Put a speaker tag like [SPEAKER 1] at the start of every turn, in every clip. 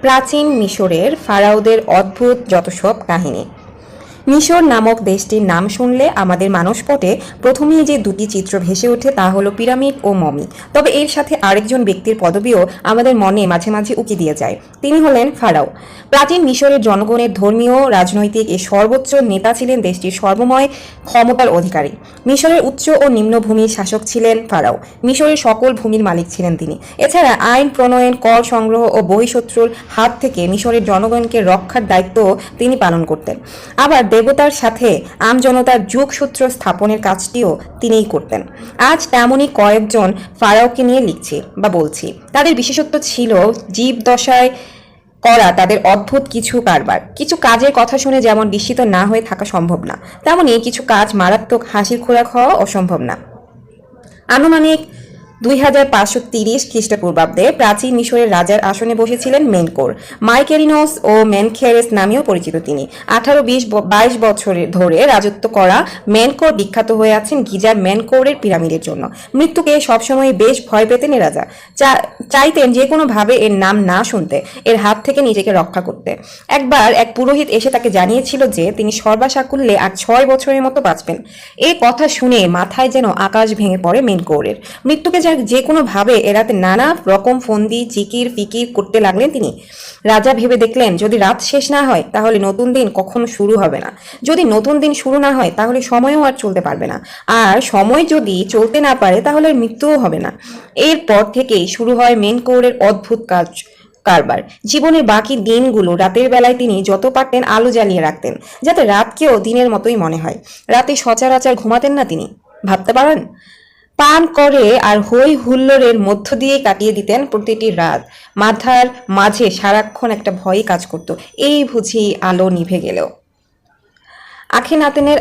[SPEAKER 1] প্রাচীন মিশরের ফারাওদের অদ্ভুত যত সব কাহিনী। মিশর নামক দেশটির নাম শুনলে আমাদের মানসপটে প্রথমেই যে দুটি চিত্র ভেসে ওঠে তা হলো পিরামিড ও মমি। তবে এর সাথে আরেকজন ব্যক্তির পদবিও আমাদের মনে মাঝে মাঝে উকি দিয়ে যায়। তিনি হলেন ফারাও। প্রাচীন মিশরের জনগণের ধর্মীয়, রাজনৈতিক এ সর্বোচ্চ নেতা ছিলেন দেশটির সর্বময় ক্ষমতার অধিকারী। মিশরের উচ্চ ও নিম্নভূমির শাসক ছিলেন ফারাও। মিশরের সকল ভূমির মালিক ছিলেন তিনি। এছাড়া আইন, প্রণয়ন, কর সংগ্রহ ও বহিঃশত্রুর হাত থেকে মিশরের জনগণকে রক্ষার দায়িত্ব তিনি পালন করতেন। আবার দেবতার সাথে আমজনতার যুগসূত্র স্থাপনের কাজটিও তিনিই করতেন। আজ তেমনই কয়েকজন ফারাওকে নিয়ে লিখছি বা বলছি। তাদের বিশেষত্ব ছিল জীবদশায় করা তাদের অদ্ভুত কিছু কারবার। কিছু কাজের কথা শুনে যেমন বিস্মিত না হয়ে থাকা সম্ভব না তেমনই কিছু কাজ মারাত্মক হাসির খোরাক হওয়া অসম্ভব না। আনুমানিক দুই হাজার পাঁচশো তিরিশ খ্রিস্টপূর্বাব্দে প্রাচীন মিশরের রাজার আসনে বসেছিলেন মেনকোর। মাইকেরিনোস ও মেনখেরেস নামেও পরিচিত তিনি। আঠারো, বিশ বাইশ ধরে রাজত্ব করা মেনকোর বিখ্যাত হয়ে আছেন গিজার মেনকোরের পিরামিডের জন্য। মৃত্যুকে সবসময় বেশ ভয় পেতেন এ রাজা। চাইতেন যে কোনোভাবে এর নাম না শুনতে, এর হাত থেকে নিজেকে রক্ষা করতে। একবার এক পুরোহিত এসে তাকে জানিয়েছিল যে তিনি সর্বাসাকুল্যে আর ছয় বছরের মতো বাঁচবেন। এই কথা শুনে মাথায় যেন আকাশ ভেঙে পড়ে মেনকৌরের। মৃত্যুকে যা যে কোনোভাবে এড়াতে নানা রকম ফন্দি চিকির ফিকির করতে লাগলেন তিনি। রাজা ভেবে দেখলেন, যদি রাত শেষ না হয়, তাহলে নতুন দিন কখনো শুরু হবে না। যদি নতুন দিন শুরু না হয়, তাহলে সময়ও আর চলতে পারবে না। আর সময় যদি চলতে না পারে, তাহলে মৃত্যুও হবে না। এরপর থেকেই শুরু হয় মেনকৌরের অদ্ভুত কাজ, কারবার। জীবনের বাকি দিনগুলো রাতের বেলায় তিনি যত পারতেন আলো জ্বালিয়ে রাখতেন, যাতে রাতকেও দিনের মতোই মনে হয়। রাতে সচরাচর ঘুমাতেন না তিনি। ভাবতে পারেন? পান করে আর হই হুল্লোড়ের মধ্য দিয়ে কাটিয়ে দিতেন প্রতিটি রাত। মাথার মাঝে সারাক্ষণ একটা ভয় কাজ করত। এই বুঝি আলো নিভে গেলেও। আখেনাতেনের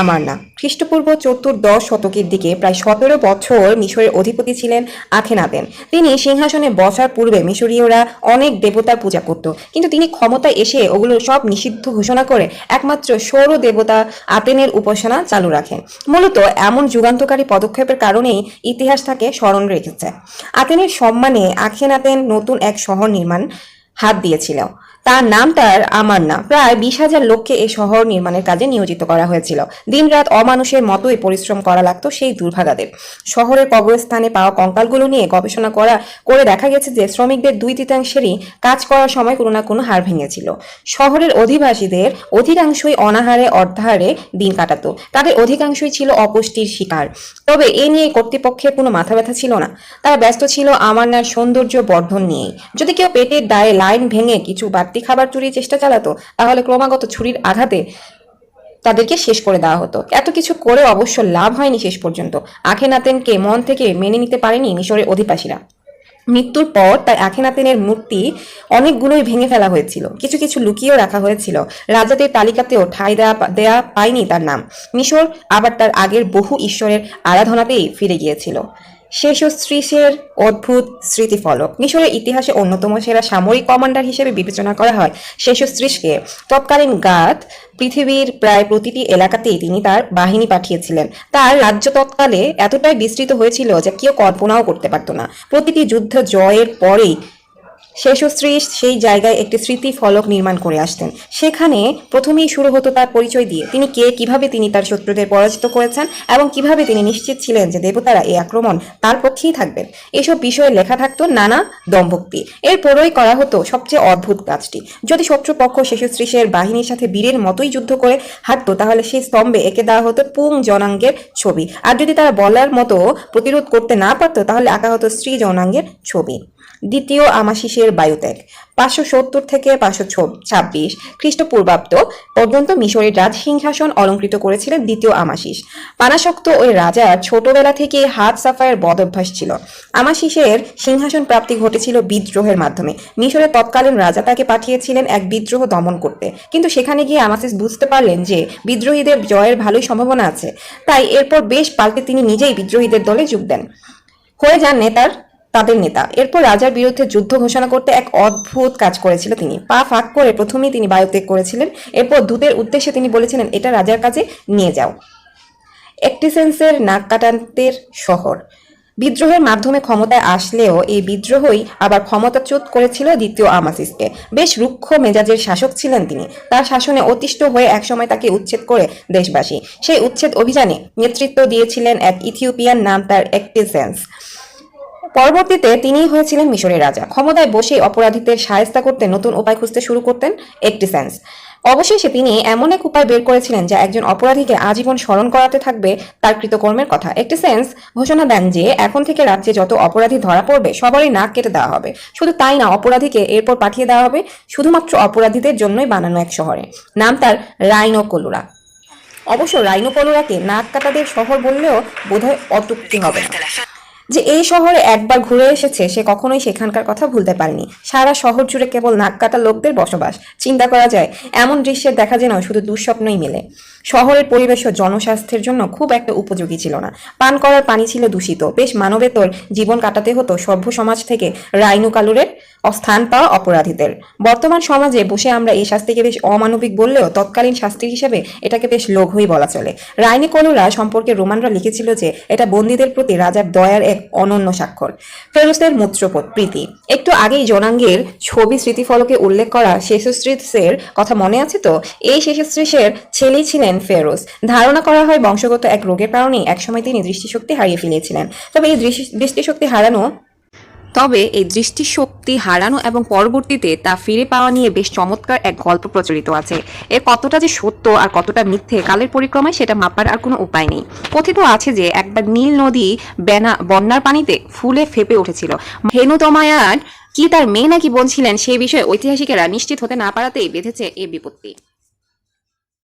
[SPEAKER 1] আমার না খ্রিস্টপূর্ব চতুর্দশ শতকের দিকে প্রায় সতেরো বছর মিশরের অধিপতি ছিলেন আখেনাতেন। তিনি সিংহাসনে বসার পূর্বে মিশরীয়রা অনেক দেবতার পূজা করত। কিন্তু তিনি ক্ষমতায় এসে ওগুলো সব নিষিদ্ধ ঘোষণা করে একমাত্র সৌর দেবতা আতেনের উপাসনা চালু রাখেন। মূলত এমন যুগান্তকারী পদক্ষেপের কারণেই ইতিহাস তাকে স্মরণ রেখেছে। আতেনের সম্মানে আখেনাতেন নতুন এক শহর নির্মাণ হাত দিয়েছিল। তার নাম তার আমার না প্রায় বিশ হাজার লোককে এই শহর নির্মাণের কাজে নিয়োজিত করা হয়েছিল। দিনরাত অমানুষের মতোই পরিশ্রম করা লাগতো সেই দুর্ভাগাদের। শহরের কবরস্থানে পাওয়া কঙ্কালগুলো নিয়ে গবেষণা করা, করে দেখা গেছে যে শ্রমিকদের দুই তৃতীয়াংশেরই কাজ করার সময় কোনো না কোনো হাড় ভেঙেছিল। শহরের অধিবাসীদের অধিকাংশই অনাহারে অর্ধাহারে দিন কাটাতো। তাদের অধিকাংশই ছিল অপুষ্টির শিকার। তবে এ নিয়ে কর্তৃপক্ষের কোনো মাথা ব্যথা ছিল না। তারা ব্যস্ত ছিল আমারনার সৌন্দর্য বর্ধন নিয়েই। যদি কেউ পেটের দায়ে লাইন ভেঙে কিছু বাড়তি খাবার চুরির চেষ্টা চালাতো, তাহলে ক্রমাগত ছুরির আঘাতে তাদেরকে শেষ করে দেওয়া হতো। এত কিছু করে অবশ্য লাভ হয়নি শেষ পর্যন্ত। আখেনাতেনকে মন থেকে মেনে নিতে পারেনি মিশরের অধিবাসীরা। মৃত্যুর পর তার আখেনাতেনের মূর্তি অনেকগুলোই ভেঙে ফেলা হয়েছিল। কিছু কিছু লুকিয়েও রাখা হয়েছিল। রাজাদের তালিকাতেও ঠাঁই দেওয়া দেয়া পায়নি তার নাম। মিশর আবার তার আগের বহু ঈশ্বরের আরাধনাতেই ফিরে গিয়েছিল। শেষস্ত্রীষের অদ্ভুত স্মৃতিফলক। মিশরের ইতিহাসে অন্যতম সেরা সামরিক কমান্ডার হিসেবে বিবেচনা করা হয় শেষস্ত্রীষকে তৎকালীন গাত পৃথিবীর প্রায় প্রতিটি এলাকাতেই তিনি তার বাহিনী পাঠিয়েছিলেন। তার রাজ্য তৎকালে এতটাই বিস্তৃত হয়েছিল যে কেউ কল্পনাও করতে পারত না। প্রতিটি যুদ্ধ জয়ের পরেই শেষশ্রী সেই জায়গায় একটি স্মৃতি ফলক নির্মাণ করে আসতেন। সেখানে প্রথমেই শুরু হতো তার পরিচয় দিয়ে। তিনি কে, কীভাবে তিনি তার শত্রুদের পরাজিত করেছেন এবং কীভাবে তিনি নিশ্চিত ছিলেন যে দেবতারা এই আক্রমণ তার পক্ষেই থাকবেন? এসব বিষয়ে লেখা থাকতো নানা দম্ভক্তি। এরপরই করা হতো সবচেয়ে অদ্ভুত কাজটি। যদি শত্রুপক্ষ শেষশ্রীষের বাহিনীর সাথে বীরের মতোই যুদ্ধ করে হাঁটতো, তাহলে সেই স্তম্ভে এঁকে দেওয়া হতো পুং জনাঙ্গের ছবি। আর যদি তারা বলার মতো প্রতিরোধ করতে না পারতো, তাহলে আঁকা হতো স্ত্রী জনাঙ্গের ছবি। দ্বিতীয় আমাশিসের বায়ুত্যাগ, পাঁচশো সত্তর থেকে পাঁচশো ছাব্বিশ খ্রিস্টপূর্বাব্দ পর্যন্ত মিশরের রাজ সিংহাসন অলঙ্কৃত করেছিলেন দ্বিতীয় আমাশিস। পানাশক্ত ওই রাজার ছোটবেলা থেকে হাত সাফায়ের বদ অভ্যাস ছিল। আমাশিসের সিংহাসন প্রাপ্তি ঘটেছিল বিদ্রোহের মাধ্যমে। মিশরের তৎকালীন রাজা তাকে পাঠিয়েছিলেন এক বিদ্রোহ দমন করতে। কিন্তু সেখানে গিয়ে আমাসিস বুঝতে পারলেন যে বিদ্রোহীদের জয়ের ভালোই সম্ভাবনা আছে। তাই এরপর বেশ পাল্টে তিনি নিজেই বিদ্রোহীদের দলে যোগ দেন। হয়ে যান নেতার তাদের নেতা। এরপর রাজার বিরুদ্ধে যুদ্ধ ঘোষণা করতে এক অদ্ভুত কাজ করেছিল তিনি। পা ফাঁক করে প্রথমেই তিনি বায়ুত্যাগ করেছিলেন। এরপর দূতের উদ্দেশ্যে তিনি বলেছিলেন, এটা রাজার কাছে নিয়ে যাও। একটিসেন্সের নাক কাটান্তের শহর। বিদ্রোহের মাধ্যমে ক্ষমতায় আসলেও এই বিদ্রোহই আবার ক্ষমতাচ্যুত করেছিল দ্বিতীয় আমাসিসকে। বেশ রুক্ষ মেজাজের শাসক ছিলেন তিনি। তার শাসনে অতিষ্ঠ হয়ে একসময় তাকে উচ্ছেদ করে দেশবাসী। সেই উচ্ছেদ অভিযানে নেতৃত্ব দিয়েছিলেন এক ইথিওপিয়ান নাম তার একটিসেন্স। পরবর্তীতে তিনিই হয়েছিলেন মিশরের রাজা। ক্ষমতায় বসে অপরাধীদের সায়স্তা করতে নতুন উপায় খুঁজতে শুরু করতেন একটিসেন্স। অবশেষে তিনি এমন এক উপায় বের করেছিলেন যা একজন অপরাধীকে আজীবন স্মরণ করাতে থাকবে তার কৃতকর্মের কথা। একটি সেন্স ঘোষণা দেন যে, এখন থেকে রাজ্যে যত অপরাধী ধরা পড়বে, সবারই নাক কেটে দেওয়া হবে। শুধু তাই না, অপরাধীকে এরপর পাঠিয়ে দেওয়া হবে শুধুমাত্র অপরাধীদের জন্যই বানানো এক শহরে। নাম তার রাইনো কলুরা অবশ্য রাইনো কলুরাকে নাক কাটাদের শহর বললেও বোধহয় অতুক্তি হবে না। যে এই শহরে একবার ঘুরে এসেছে, সে কখনোই সেখানকার কথা ভুলতে পারেনি। সারা শহর জুড়ে কেবল নাক কাটা লোকদের বসবাস। চিন্তা করা যায়, এমন দৃশ্যের দেখা যেন শুধু দুঃস্বপ্নই মেলে। শহরের পরিবেশও জনস্বাস্থ্যের জন্য খুব একটা উপযোগী ছিল না। পান করার পানি ছিল দূষিত। বেশ মানবেতর জীবন কাটাতে হতো সভ্য সমাজ থেকে রাইনু কালুরের স্থান পাওয়া অপরাধীদের। বর্তমান সমাজে বসে আমরা এই শাস্তিকে বেশ অমানবিক বললেও তৎকালীন শাস্তি হিসেবে এটাকে বেশ লঘুই বলা চলে। রাইনি কলুরা সম্পর্কে রোমানরা লিখেছিল যে, এটা বন্দীদের প্রতি রাজার দয়ার এক অনন্য স্বাক্ষর। ফেরুসের মূত্রপদ প্রীতি। একটু আগেই জনাঙ্গের ছবি স্মৃতিফলকে উল্লেখ করা শেষশ্রীসের কথা মনে আছে তো? এই শেষশ্রীসের ছেলেই ছিলেন ফেরোস ধারণা করা হয় বংশগত এক রোগের কারণেই একসময় তিনি দৃষ্টিশক্তি হারিয়ে ফেলেছিলেন। তবে এই দৃষ্টি- দৃষ্টিশক্তি হারানো তবে এই দৃষ্টিশক্তি হারানো এবং পরবর্তীতে তা ফিরে পাওয়া নিয়ে বেশ চমৎকার এক গল্প প্রচলিত আছে। এর কতটা যে সত্য আর কতটা মিথ্যে কালের পরিক্রমায় সেটা মাপার আর কোনো উপায় নেই। কথিত আছে যে একবার নীল নদী বেনা বন্যার পানিতে ফুলে ফেপে উঠেছিল। হেনু তমায়ার কি তার মেয়ে নাকি বোন ছিলেন সেই বিষয়ে ঐতিহাসিকেরা নিশ্চিত হতে না পারাতেই বেঁধেছে এ বিপত্তি।